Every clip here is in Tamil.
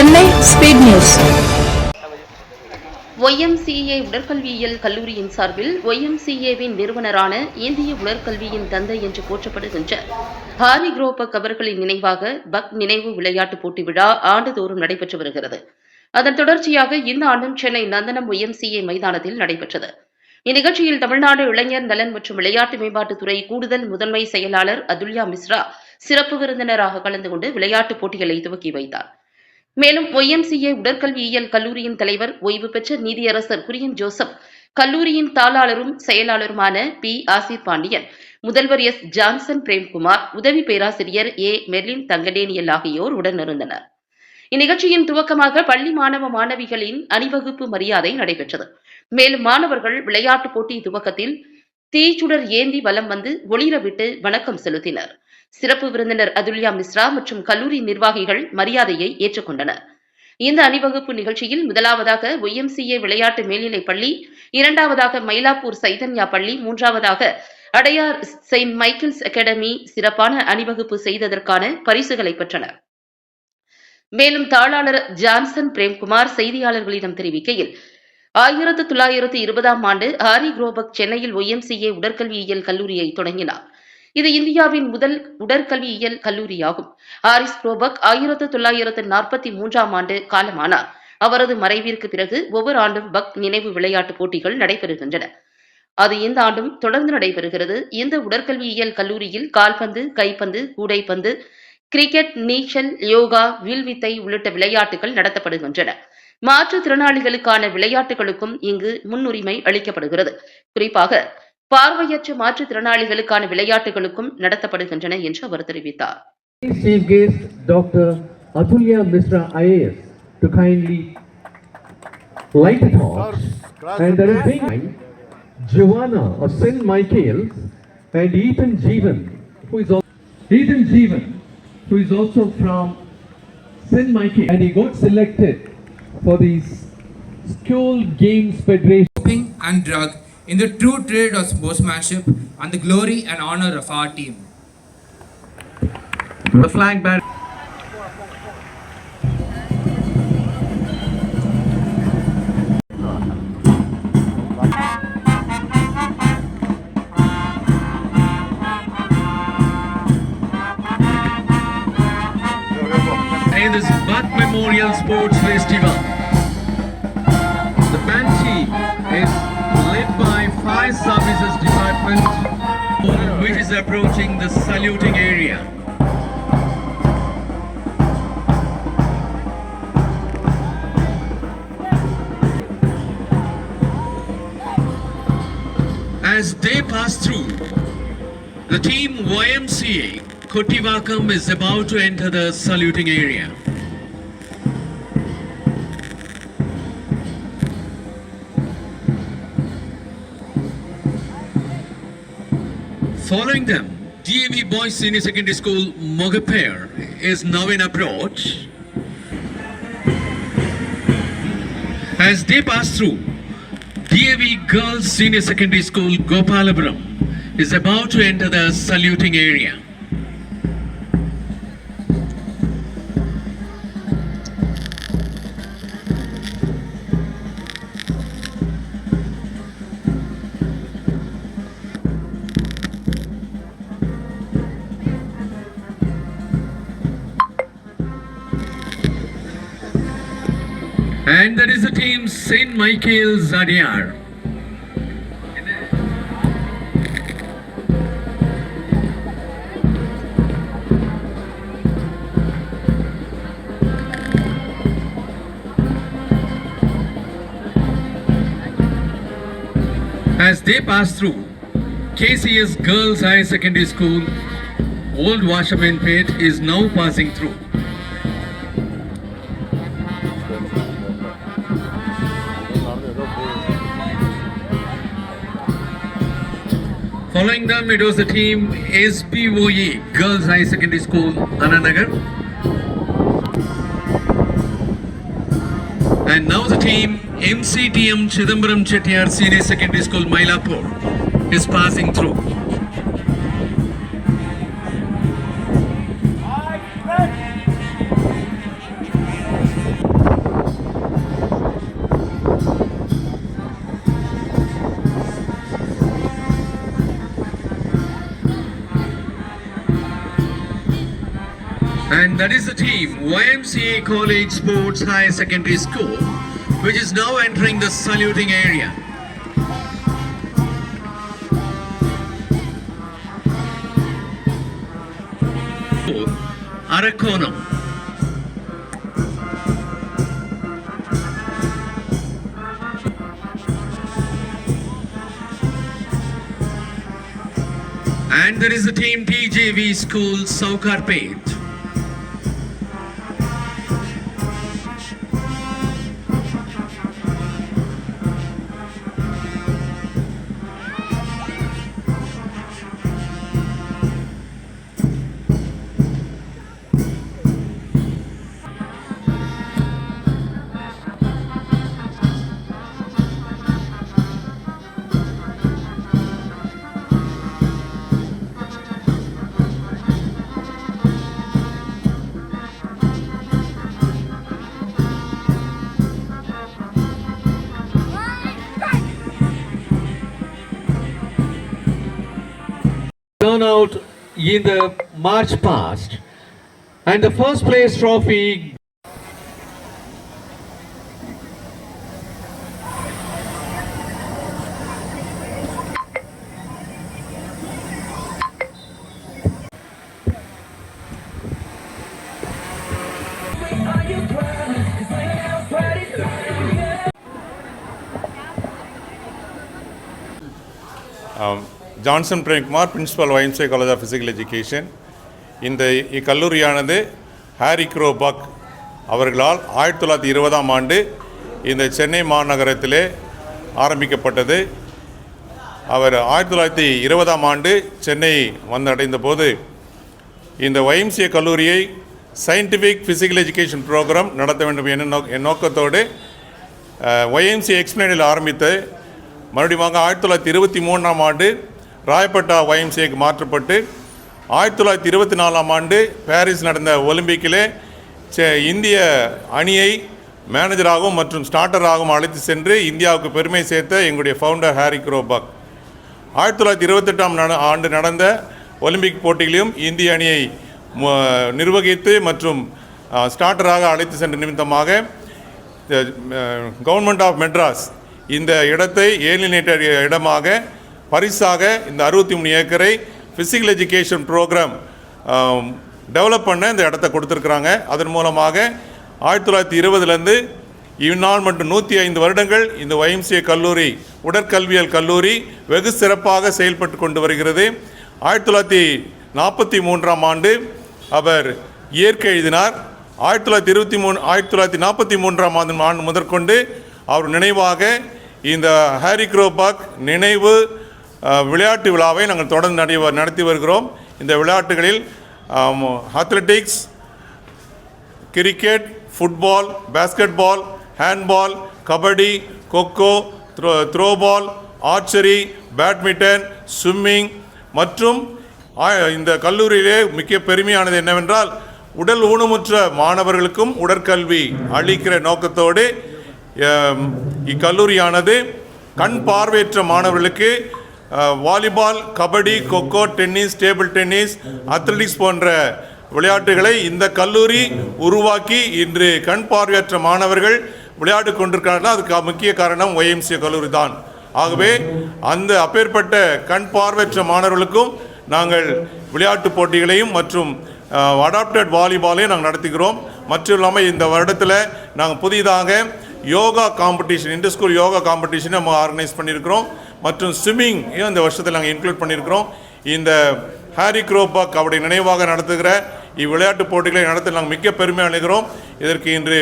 Chennai speed news. ஒய்எம்சிஏ உடற்கல்வியியல் கல்லூரியின் சார்பில் ஒய்எம்சிஏவின் நிறுவனரான இந்திய உடற்கல்வியின் தந்தை என்று போற்றப்படுகின்ற ஹாரி குரோபக் அவர்களின் நினைவாக பக் நினைவு விளையாட்டுப் போட்டி விழா ஆண்டுதோறும் நடைபெற்று வருகிறது. அதன் தொடர்ச்சியாக இந்த ஆண்டும் சென்னை நந்தனம் ஒய்எம்சிஏ மைதானத்தில் நடைபெற்றது. இந்நிகழ்ச்சியில் தமிழ்நாடு இளைஞர் நலன் மற்றும் விளையாட்டு மேம்பாட்டுத்துறை கூடுதல் முதன்மை செயலாளர் அதுல்யா மிஸ்ரா சிறப்பு விருந்தினராக கலந்து கொண்டு விளையாட்டுப் போட்டிகளை துவக்கி வைத்தார். மேலும் ஒய்எம்சிஏ உடற்கல்வியியல் கல்லூரியின் தலைவர் ஓய்வு பெற்ற நீதியரசர் குரியன் ஜோசப் கல்லூரியின் தாளாளரும் செயலாளருமான பி. ஆசிர் பாண்டியன் முதல்வர் எஸ். ஜான்சன் பிரேம்குமார் உதவி பேராசிரியர் ஏ. மெர்லின் தங்கடேனியல் ஆகியோர் உடனிருந்தனர் இந்நிகழ்ச்சியின் துவக்கமாக பள்ளி மாணவ மாணவிகளின் அணிவகுப்பு மரியாதை நடைபெற்றது. மேலும் மாணவர்கள் விளையாட்டுப் போட்டி துவக்கத்தில் தீச்சுடர் ஏந்தி வலம் வந்து ஒளிரவிட்டு வணக்கம் செலுத்தினர். சிறப்பு விருந்தினர் அதுல்யா மிஸ்ரா மற்றும் கல்லூரி நிர்வாகிகள் மரியாதையை ஏற்றுக்கொண்டனர். இந்த அணிவகுப்பு நிகழ்ச்சியில் முதலாவதாக ஒய்எம்சிஏ விளையாட்டு மேல்நிலைப் பள்ளி இரண்டாவதாக மயிலாப்பூர் சைதன்யா பள்ளி மூன்றாவதாக அடையார் செயின்ட் மைக்கேல்ஸ் அகாடமி சிறப்பான அணிவகுப்பு செய்ததற்கான பரிசுகளை பெற்றனர் மேலும் தாளாளர் ஜான்சன் பிரேம்குமார் செய்தியாளர்களிடம் தெரிவிக்கையில் ஆயிரத்து தொள்ளாயிரத்து இருபதாம் ஆண்டு ஆரி குரோபக் சென்னையில் ஒய்எம்சிஏ உடற்கல்வியியல் கல்லூரியை தொடங்கினார். இது இந்தியாவின் முதல் உடற்கல்வியியல் கல்லூரியாகும். ஹாரிஸ் புரோபக் ஆயிரத்து தொள்ளாயிரத்து நாற்பத்தி மூன்றாம் ஆண்டு காலமானார். அவரது மறைவிற்கு பிறகு ஒவ்வொரு ஆண்டும் பக் நினைவு விளையாட்டுப் போட்டிகள் நடைபெறுகின்றன. அது இந்த ஆண்டும் தொடர்ந்து நடைபெறுகிறது. இந்த உடற்கல்வியியல் கல்லூரியில் கால்பந்து கைப்பந்து கூடைப்பந்து கிரிக்கெட் நீச்சல் யோகா வில்வித்தை உள்ளிட்ட விளையாட்டுகள் நடத்தப்படுகின்றன. மாற்றுத்திறனாளிகளுக்கான விளையாட்டுகளுக்கும் இங்கு முன்னுரிமை அளிக்கப்படுகிறது. குறிப்பாக பார்வையற்ற மாற்றுத்திறனாளிகளுக்கான விளையாட்டுகளுக்கும் நடத்தப்படுகின்றன என்று அவர் தெரிவித்தார் Chief guest Dr. Atulya Misra IAS to kindly light a torch and there is being Giovanna of St. Michael's and Ethan Jeevan who is also Ethan Jeevan who is also from St. Michael and he got selected for the School Games Federation doping and drug in the true trade of sportsmanship and the glory and honor of our team. the flag bearer this Buck Memorial Sports Festival. Services Department, which is approaching the saluting area. As they pass through, the team YMCA Kotivakam is about to enter the saluting area. Following them, DAV Boys Senior Secondary School Mogaper is now in approach. As they pass through, DAV Girls Senior Secondary School Gopalapuram is about to enter the saluting area. And there is the team St. Michael Zadiar. As they pass through, KCS Girls High Secondary School, Old Washerman Pit is now passing through. Following them, it was the team SPOE Girls High Secondary School, Ananagar. And now the team MCTM Chidambaram Chettiar Senior Secondary School, Mylapore, is passing through. That is the team YMCA College Sports High Secondary School, which is now entering the saluting area. Arakonam. And there is the team TJV School Saukarpet. In the March past, and the first place trophy ஆம், Johnson Premkumar principal YMCA college of physical education இந்த இக்கல்லூரியானது ஹாரி குரோபக் அவர்களால் ஆயிரத்தி தொள்ளாயிரத்தி இருபதாம் ஆண்டு இந்த சென்னை மாநகரத்திலே ஆரம்பிக்கப்பட்டது. அவர் ஆயிரத்தி தொள்ளாயிரத்தி இருபதாம் ஆண்டு சென்னை வந்தடைந்த போது இந்த ஒயம்சிய கல்லூரியை சயின்டிஃபிக் ஃபிசிக்கல் எஜுகேஷன் ப்ரோக்ராம் நடத்த வேண்டும் என நோக் என் நோக்கத்தோடு ஒயம்சி எக்ஸ்பிளைனில் ஆரம்பித்து மறுபடியும் ஆயிரத்தி தொள்ளாயிரத்தி இருபத்தி மூணாம் ஆண்டு ராயப்பட்டா ஒய்எம்சிஏக்கு மாற்றப்பட்டு ஆயிரத்தி தொள்ளாயிரத்தி இருபத்தி நாலாம் ஆண்டு பாரிஸ் நடந்த ஒலிம்பிக்கிலே இந்திய அணியை மேனேஜராகவும் மற்றும் ஸ்டார்டராகவும் அழைத்து சென்று இந்தியாவுக்கு பெருமை சேர்த்த எங்களுடைய ஃபவுண்டர் ஹாரி குரோபாக் ஆயிரத்தி தொள்ளாயிரத்தி இருபத்தெட்டாம் நட ஆண்டு நடந்த ஒலிம்பிக் போட்டியிலும் இந்திய அணியை நிர்வகித்து மற்றும் ஸ்டார்டராக அழைத்து சென்ற நிமித்தமாக கவர்மெண்ட் ஆஃப் மெட்ராஸ் இந்த இடத்தை ஏலினேட்டட் இடமாக பரிசாக இந்த அறுபத்தி மூணு ஏக்கரை ஃபிசிக்கல் எஜுகேஷன் ப்ரோக்ராம் டெவலப் பண்ண இந்த இடத்த கொடுத்துருக்குறாங்க. அதன் மூலமாக ஆயிரத்தி தொள்ளாயிரத்தி இருபதுலேருந்து இந்நாள் மற்றும் நூற்றி ஐந்து வருடங்கள் இந்த ஒய்எம்சிஏ கல்லூரி உடற்கல்வியல் கல்லூரி வெகு சிறப்பாக செயல்பட்டு கொண்டு வருகிறது. ஆயிரத்தி தொள்ளாயிரத்தி நாற்பத்தி மூன்றாம் ஆண்டு அவர் இயற்கை எழுதினார். ஆயிரத்தி தொள்ளாயிரத்தி இருபத்தி மூணு ஆயிரத்தி தொள்ளாயிரத்தி நாற்பத்தி மூன்றாம் ஆண்டு ஆண்டு முதற்கொண்டு அவர் நினைவாக இந்த ஹாரி குரோபாக் நினைவு விளையாட்டு விழாவை நாங்கள் தொடர்ந்து நடை நடத்தி வருகிறோம். இந்த விளையாட்டுகளில் athletics cricket football basketball handball kabaddi kho kho throw throwball archery badminton swimming மற்றும் இந்த கல்லூரியிலே மிக்க பெருமையானது என்னவென்றால் உடல் ஊனமுற்ற மாணவர்களுக்கும் உடற்கல்வி அளிக்கிற நோக்கத்தோடு இக்கல்லூரியானது கண் பார்வையற்ற மாணவர்களுக்கு volleyball kabaddi kho kho tennis table tennis athletics போன்ற விளையாட்டுகளை இந்த கல்லூரி உருவாக்கி இன்று கண் பார்வையற்ற மாணவர்கள் விளையாட்டு கொண்டிருக்கிறார்கள். அதுக்கு முக்கிய காரணம் ஒய்எம்சிஏ கல்லூரி தான். ஆகவே அந்த அப்பேற்பட்ட கண் பார்வையற்ற மாணவர்களுக்கும் நாங்கள் விளையாட்டு போட்டிகளையும் மற்றும் அடாப்டட் வாலிபாலையும் நாங்கள் நடத்துகிறோம். மற்றும் இல்லாமல் இந்த வருடத்தில் நாங்கள் புதிதாக yoga competition inter school yoga competition நம்ம ஆர்கனைஸ் பண்ணியிருக்கிறோம். மற்றும் ஸ்விம்மிங் இந்த வருஷத்தில் நாங்கள் இன்க்ளூட் பண்ணியிருக்கிறோம்? இந்த ஹாரி குரோபாக் அவருடைய நினைவாக நடத்துகிற இவ்விளையாட்டுப் போட்டிகளை நடத்த நாங்கள் மிக்க பெருமை அணுகிறோம் இதற்கு இன்று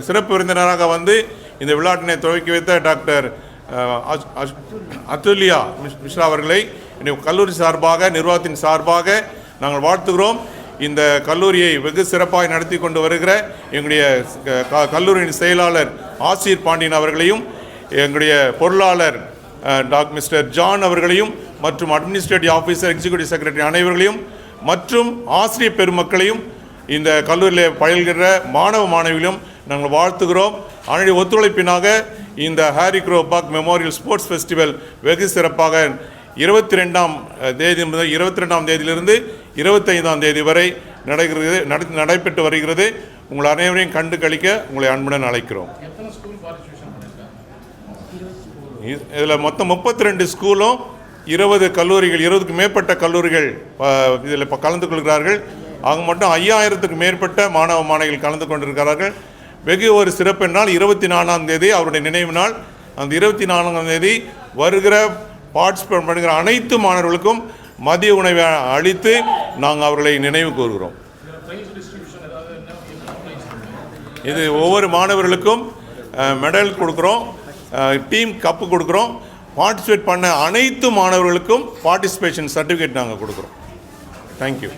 சிறப்பு விருந்தினராக வந்து இந்த விளையாட்டினை துவக்கி வைத்த டாக்டர் அதுல்யா மிஸ்- மிஸ்ரா அவர்களை கல்லூரி சார்பாக நிர்வாகத்தின் சார்பாக நாங்கள் வாழ்த்துகிறோம். இந்த கல்லூரியை வெகு சிறப்பாக நடத்தி கொண்டு வருகிற எங்களுடைய க- கல்லூரியின் செயலாளர் ஆசிர் பாண்டியன் அவர்களையும் எங்களுடைய பொருளாளர் டாக் மிஸ்டர் ஜான் அவர்களையும் மற்றும் அட்மினிஸ்ட்ரேட்டிவ் ஆஃபீஸர் எக்ஸிக்யூட்டிவ் செக்ரட்டரி அனைவர்களையும் மற்றும் ஆசிரியர் பெருமக்களையும் இந்த கல்லூரியில் பயில்கிற மாணவ மாணவிகளும் நாங்கள் வாழ்த்துகிறோம். அதனுடைய ஒத்துழைப்பினாக இந்த Harry Crowe Buck memorial sports festival வெகு சிறப்பாக இருபத்தி ரெண்டாம் தேதி முதல் இருபத்தி ரெண்டாம் தேதியிலிருந்து இருபத்தைந்தாம் தேதி வரை நடைகிறது நட நடைபெற்று வருகிறது. உங்கள் அனைவரையும் கண்டு கழிக்க உங்களை அன்புடன் அழைக்கிறோம். இதில் மொத்தம் முப்பத்தி ரெண்டு ஸ்கூலும் இருபது கல்லூரிகள் இருபதுக்கு மேற்பட்ட கல்லூரிகள் இதில் இப்போ கலந்து கொள்கிறார்கள். அவங்க மட்டும் ஐயாயிரத்துக்கு மேற்பட்ட மாணவ மாணவிகள் கலந்து கொண்டிருக்கிறார்கள். வெகு ஒரு சிறப்பு நாள் இருபத்தி நாலாம் தேதி அவருடைய நினைவு நாள். அந்த இருபத்தி நாலாம் தேதி வருகிற பார்ட்டிசிபேட் பண்ணுகிற அனைத்து மாணவர்களுக்கும் மதிய உணவை அளித்து நாங்கள் அவர்களை நினைவு கூறுகிறோம். இது ஒவ்வொரு மாணவர்களுக்கும் மெடல் கொடுக்குறோம். டீம் கப்பு கொடுக்குறோம். பார்ட்டிசிபேட் பண்ண அனைத்து மாணவர்களுக்கும் பார்ட்டிசிபேஷன் சர்டிஃபிகேட் நாங்கள் கொடுக்குறோம். தேங்க்யூ